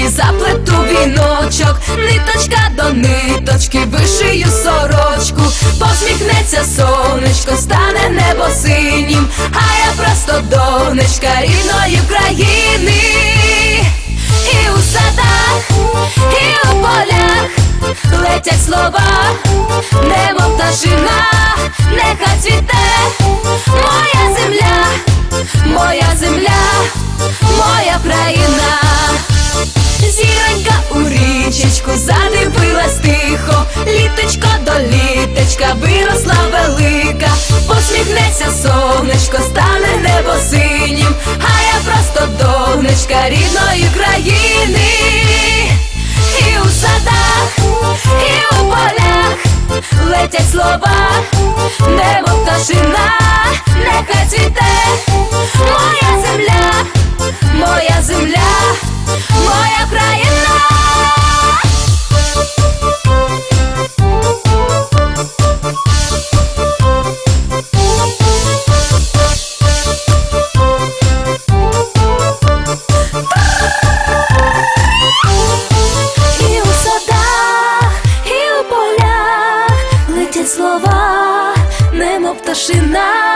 ниточки, заплету віночок, ниточка до ниточки, вишию сорочку, посміхнеться сонечко, стане небо синім, а я просто донечка рідної країни. І задивилась тихо, літочко до літочка виросла велика, посміхнеться сонечко, стане небо 나